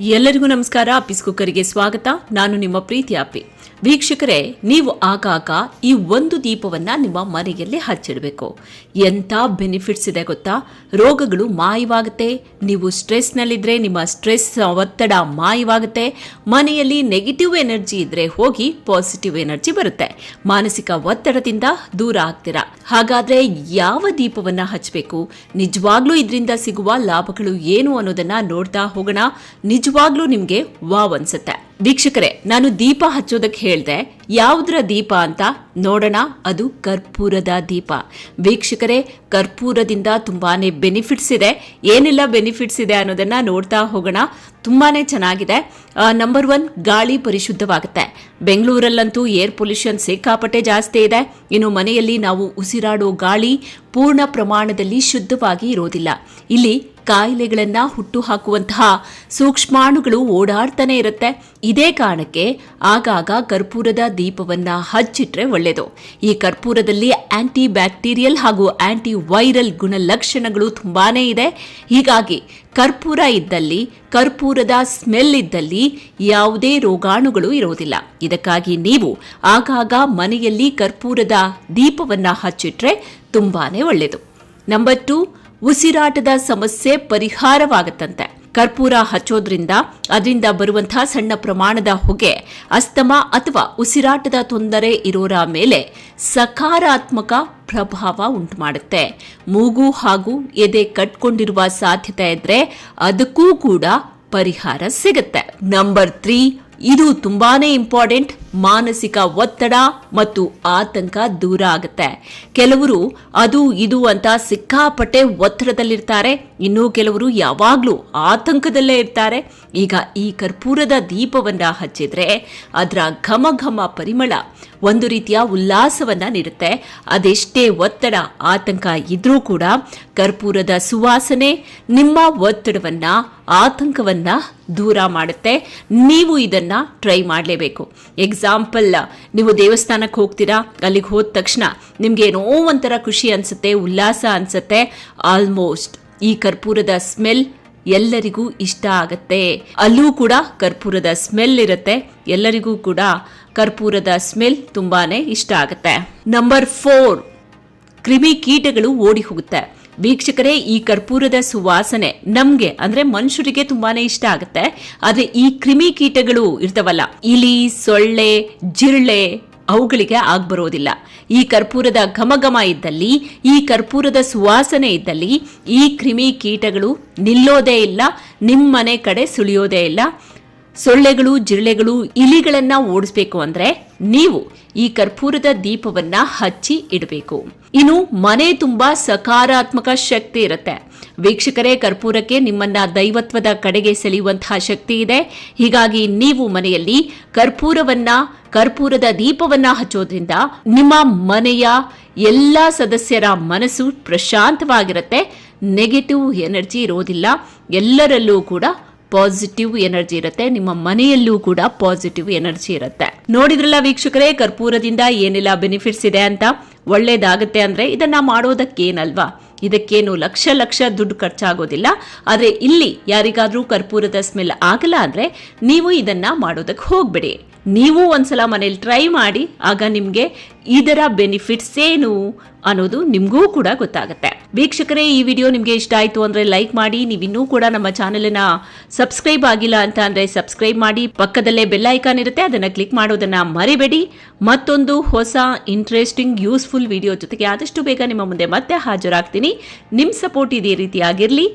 ಎಲ್ಲರಿಗೂ ನಮಸ್ಕಾರ. ಅಪ್ಪಿಸ್ ಕುಕ್ಕರಿಗೆ ಸ್ವಾಗತ. ನಾನು ನಿಮ್ಮ ಪ್ರೀತಿ ಅಪ್ಪಿ ವೀಕ್ಷಕರೇ, ನೀವು ಆಗಾಗ ಈ ಒಂದು ದೀಪವನ್ನ ನಿಮ್ಮ ಮನೆಯಲ್ಲಿ ಹಚ್ಚಿಡಬೇಕು. ಎಂಥ ಬೆನಿಫಿಟ್ಸ್ ಇದೆ ಗೊತ್ತಾ? ರೋಗಗಳು ಮಾಯವಾಗುತ್ತೆ. ನೀವು ಸ್ಟ್ರೆಸ್ನಲ್ಲಿದ್ದರೆ ನಿಮ್ಮ ಸ್ಟ್ರೆಸ್ ಒತ್ತಡ ಮಾಯವಾಗುತ್ತೆ. ಮನೆಯಲ್ಲಿ ನೆಗೆಟಿವ್ ಎನರ್ಜಿ ಇದ್ದರೆ ಹೋಗಿ ಪಾಸಿಟಿವ್ ಎನರ್ಜಿ ಬರುತ್ತೆ. ಮಾನಸಿಕ ಒತ್ತಡದಿಂದ ದೂರ ಆಗ್ತೀರಾ? ಹಾಗಾದ್ರೆ ಯಾವ ದೀಪವನ್ನ ಹಚ್ಚಬೇಕು ನಿಜವಾಗ್ಲೂ ಇದರಿಂದ ಸಿಗುವ ಲಾಭಗಳು ಏನು ಅನ್ನೋದನ್ನ ನೋಡ್ತಾ ಹೋಗೋಣ. ನಿಜವಾಗ್ಲೂ ನಿಮ್ಗೆ ವಾವ್ ಅನ್ಸುತ್ತೆ. ವೀಕ್ಷಕರೇ, ನಾನು ದೀಪ ಹಚ್ಚೋದಕ್ಕೆ ಹೇಳ್ದೆ, ಯಾವುದರ ದೀಪ ಅಂತ ನೋಡೋಣ. ಅದು ಕರ್ಪೂರದ ದೀಪ. ವೀಕ್ಷಕರೇ, ಕರ್ಪೂರದಿಂದ ತುಂಬಾನೇ ಬೆನಿಫಿಟ್ಸ್ ಇದೆ. ಏನೆಲ್ಲ ಬೆನಿಫಿಟ್ಸ್ ಇದೆ ಅನ್ನೋದನ್ನ ನೋಡ್ತಾ ಹೋಗೋಣ. ತುಂಬಾನೇ ಚೆನ್ನಾಗಿದೆ. ನಂಬರ್ ಒನ್ ಗಾಳಿ ಪರಿಶುದ್ಧವಾಗುತ್ತೆ. ಬೆಂಗಳೂರಲ್ಲಂತೂ ಏರ್ ಪೊಲ್ಯೂಷನ್ ಸಿಕ್ಕಾಪಟ್ಟೆ ಜಾಸ್ತಿ ಇದೆ. ಇನ್ನು ಮನೆಯಲ್ಲಿ ನಾವು ಉಸಿರಾಡೋ ಗಾಳಿ ಪೂರ್ಣ ಪ್ರಮಾಣದಲ್ಲಿ ಶುದ್ಧವಾಗಿ ಇರೋದಿಲ್ಲ. ಇಲ್ಲಿ ಕಾಯಿಲೆಗಳನ್ನ ಹುಟ್ಟು ಹಾಕುವಂತಹ ಸೂಕ್ಷ್ಮಾಣುಗಳು ಓಡಾಡ್ತಾನೆ ಇರುತ್ತೆ. ಇದೇ ಕಾರಣಕ್ಕೆ ಆಗಾಗ ಕರ್ಪೂರದ ದೀಪವನ್ನ ಹಚ್ಚಿಟ್ರೆ ಒಳ್ಳೆಯದು ಈ ಕರ್ಪೂರದಲ್ಲಿ ಆಂಟಿ ಬ್ಯಾಕ್ಟೀರಿಯಲ್ ಹಾಗೂ ಆಂಟಿ ವೈರಲ್ ಗುಣಲಕ್ಷಣಗಳು ತುಂಬಾನೇ ಇದೆ. ಹೀಗಾಗಿ ಕರ್ಪೂರ ಇದ್ದಲ್ಲಿ, ಕರ್ಪೂರದ ಸ್ಮೆಲ್ ಇದ್ದಲ್ಲಿ ಯಾವುದೇ ರೋಗಾಣುಗಳು ಇರೋದಿಲ್ಲ ಇದಕ್ಕಾಗಿ ನೀವು ಆಗಾಗ ಮನೆಯಲ್ಲಿ ಕರ್ಪೂರದ ದೀಪವನ್ನ ಹಚ್ಚಿಟ್ರೆ ತುಂಬಾನೇ ಒಳ್ಳೆಯದು ನಂಬರ್ ಟು ಉಸಿರಾಟದ ಸಮಸ್ಯೆ ಪರಿಹಾರವಾಗುತ್ತಂತೆ. ಕರ್ಪೂರ ಹಚ್ಚೋದ್ರಿಂದ ಅದರಿಂದ ಬರುವಂತಹ ಸಣ್ಣ ಪ್ರಮಾಣದ ಹೊಗೆ, ಅಸ್ತಮಾ ಅಥವಾ ಉಸಿರಾಟದ ತೊಂದರೆ ಇರೋರ ಮೇಲೆ ಸಕಾರಾತ್ಮಕ ಪ್ರಭಾವ ಉಂಟು ಮಾಡುತ್ತೆ ಮೂಗು ಹಾಗೂ ಎದೆ ಕಟ್ಕೊಂಡಿರುವ ಸಾಧ್ಯತೆ ಇದ್ರೆ ಅದಕ್ಕೂ ಕೂಡ ಪರಿಹಾರ ಸಿಗುತ್ತೆ. ನಂಬರ್ ತ್ರೀ, ಇದು ತುಂಬಾನೇ ಇಂಪಾರ್ಟೆಂಟ್. ಮಾನಸಿಕ ಒತ್ತಡ ಮತ್ತು ಆತಂಕ ದೂರ ಆಗುತ್ತೆ. ಕೆಲವರು ಅದು ಇದು ಅಂತ ಸಿಕ್ಕಾಪಟ್ಟೆ ಒತ್ತಡದಲ್ಲಿರ್ತಾರೆ. ಇನ್ನೂ ಕೆಲವರು ಯಾವಾಗಲೂ ಆತಂಕದಲ್ಲೇ ಇರ್ತಾರೆ. ಈಗ ಈ ಕರ್ಪೂರದ ದೀಪವನ್ನ ಹಚ್ಚಿದ್ರೆ ಅದರ ಘಮ ಘಮ ಪರಿಮಳ ಒಂದು ರೀತಿಯ ಉಲ್ಲಾಸವನ್ನ ನೀಡುತ್ತೆ. ಅದೆಷ್ಟೇ ಒತ್ತಡ, ಆತಂಕ ಇದ್ರೂ ಕೂಡ ಕರ್ಪೂರದ ಸುವಾಸನೆ ನಿಮ್ಮ ಒತ್ತಡವನ್ನ, ಆತಂಕವನ್ನ ದೂರ ಮಾಡುತ್ತೆ. ನೀವು ಇದನ್ನ ಟ್ರೈ ಮಾಡಲೇಬೇಕು. ಎಕ್ಸಾಂಪಲ್, ನೀವು ದೇವಸ್ಥಾನಕ್ಕೆ ಹೋಗ್ತೀರಾ, ಅಲ್ಲಿಗೆ ಹೋದ ತಕ್ಷಣ ನಿಮ್ಗೆ ಏನೋ ಒಂಥರ ಖುಷಿ ಅನ್ಸುತ್ತೆ, ಉಲ್ಲಾಸ ಅನ್ಸುತ್ತೆ ಆಲ್ಮೋಸ್ಟ್ ಈ ಕರ್ಪೂರದ ಸ್ಮೆಲ್ ಎಲ್ಲರಿಗೂ ಇಷ್ಟ ಆಗತ್ತೆ. ಅಲ್ಲೂ ಕೂಡ ಕರ್ಪೂರದ ಸ್ಮೆಲ್ ಇರುತ್ತೆ, ಎಲ್ಲರಿಗೂ ಕೂಡ ಕರ್ಪೂರದ ಸ್ಮೆಲ್ ತುಂಬಾನೇ ಇಷ್ಟ ಆಗುತ್ತೆ. ನಂಬರ್ ಫೋರ್ ಕ್ರಿಮಿ ಕೀಟಗಳು ಓಡಿ ಹೋಗುತ್ತೆ. ವೀಕ್ಷಕರೇ, ಈ ಕರ್ಪೂರದ ಸುವಾಸನೆ ನಮ್ಗೆ, ಅಂದ್ರೆ ಮನುಷ್ಯರಿಗೆ ತುಂಬಾನೇ ಇಷ್ಟ ಆಗುತ್ತೆ. ಆದ್ರೆ ಈ ಕ್ರಿಮಿ ಕೀಟಗಳು ಇರ್ತವಲ್ಲ, ಇಲಿ, ಸೊಳ್ಳೆ, ಜಿರಳೆ, ಅವುಗಳಿಗೆ ಆಗ್ಬರೋದಿಲ್ಲ ಈ ಕರ್ಪೂರದ ಘಮಘಮ ಇದ್ದಲ್ಲಿ, ಈ ಕರ್ಪೂರದ ಸುವಾಸನೆ ಇದ್ದಲ್ಲಿ, ಈ ಕ್ರಿಮಿ ಕೀಟಗಳು ನಿಲ್ಲೋದೇ ಇಲ್ಲ, ನಿಮ್ಮನೆ ಕಡೆ ಸುಳಿಯೋದೇ ಇಲ್ಲ. ಸೊಳ್ಳೆಗಳು, ಜಿರಳೆಗಳು, ಇಲಿಗಳನ್ನ ಓಡಿಸ್ಬೇಕು ಅಂದ್ರೆ ನೀವು ಈ ಕರ್ಪೂರದ ದೀಪವನ್ನ ಹಚ್ಚಿ ಇಡಬೇಕು. ಇನ್ನು ಮನೆ ತುಂಬಾ ಸಕಾರಾತ್ಮಕ ಶಕ್ತಿ ಇರುತ್ತೆ. ವೀಕ್ಷಕರೇ, ಕರ್ಪೂರಕ್ಕೆ ನಿಮ್ಮನ್ನ ದೈವತ್ವದ ಕಡೆಗೆ ಸೆಳೆಯುವಂತಹ ಶಕ್ತಿ ಇದೆ. ಹೀಗಾಗಿ ನೀವು ಮನೆಯಲ್ಲಿ ಕರ್ಪೂರವನ್ನ, ಕರ್ಪೂರದ ದೀಪವನ್ನ ಹಚ್ಚೋದ್ರಿಂದ ನಿಮ್ಮ ಮನೆಯ ಎಲ್ಲಾ ಸದಸ್ಯರ ಮನಸ್ಸು ಪ್ರಶಾಂತವಾಗಿರುತ್ತೆ. ನೆಗೆಟಿವ್ ಎನರ್ಜಿ ಇರೋದಿಲ್ಲ. ಎಲ್ಲರಲ್ಲೂ ಕೂಡ ಪಾಸಿಟಿವ್ ಎನರ್ಜಿ ಇರುತ್ತೆ, ನಿಮ್ಮ ಮನೆಯಲ್ಲೂ ಕೂಡ ಪಾಸಿಟಿವ್ ಎನರ್ಜಿ ಇರುತ್ತೆ. ನೋಡಿದ್ರಲ್ಲ ವೀಕ್ಷಕರೇ, ಕರ್ಪೂರದಿಂದ ಏನೆಲ್ಲ ಬೆನಿಫಿಟ್ಸ್ ಇದೆ ಅಂತ? ಒಳ್ಳೇದಾಗುತ್ತೆ ಅಂದ್ರೆ ಇದನ್ನ ಮಾಡೋದಕ್ಕೇನಲ್ವಾ? ಇದಕ್ಕೇನು ಲಕ್ಷ ಲಕ್ಷ ದುಡ್ಡು ಖರ್ಚಾಗೋದಿಲ್ಲ. ಆದ್ರೆ ಇಲ್ಲಿ ಯಾರಿಗಾದ್ರೂ ಕರ್ಪೂರದ ಸ್ಮೆಲ್ ಆಗಲ್ಲ ಅಂದ್ರೆ ನೀವು ಇದನ್ನ ಮಾಡೋದಕ್ಕೆ ಹೋಗ್ಬಿಡಿ. ನೀವು ಒಂದ್ಸಲ ಮನೇಲಿ ಟ್ರೈ ಮಾಡಿ, ಆಗ ನಿಮ್ಗೆ ಇದರ ಬೆನಿಫಿಟ್ಸ್ ಏನು ಅನ್ನೋದು ನಿಮಗೂ ಕೂಡ ಗೊತ್ತಾಗುತ್ತೆ. ವೀಕ್ಷಕರೇ, ಈ ವಿಡಿಯೋ ನಿಮಗೆ ಇಷ್ಟ ಆಯಿತು ಅಂದರೆ ಲೈಕ್ ಮಾಡಿ, ನೀವಿನ್ನೂ ಕೂಡ ನಮ್ಮ ಚಾನೆಲ್ನ ಸಬ್ಸ್ಕ್ರೈಬ್ ಆಗಿಲ್ಲ ಅಂತ ಅಂದರೆ ಸಬ್ಸ್ಕ್ರೈಬ್ ಮಾಡಿ, ಪಕ್ಕದಲ್ಲೇ ಬೆಲ್ ಐಕಾನ್ ಇರುತ್ತೆ, ಅದನ್ನು ಕ್ಲಿಕ್ ಮಾಡೋದನ್ನು ಮರಿಬೇಡಿ. ಮತ್ತೊಂದು ಹೊಸ ಇಂಟ್ರೆಸ್ಟಿಂಗ್ ಯೂಸ್ಫುಲ್ ವಿಡಿಯೋ ಜೊತೆಗೆ ಆದಷ್ಟು ಬೇಗ ನಿಮ್ಮ ಮುಂದೆ ಮತ್ತೆ ಹಾಜರಾಗ್ತೀನಿ. ನಿಮ್ಮ ಸಪೋರ್ಟ್ ಇದೇ ರೀತಿಯಾಗಿರ್ಲಿ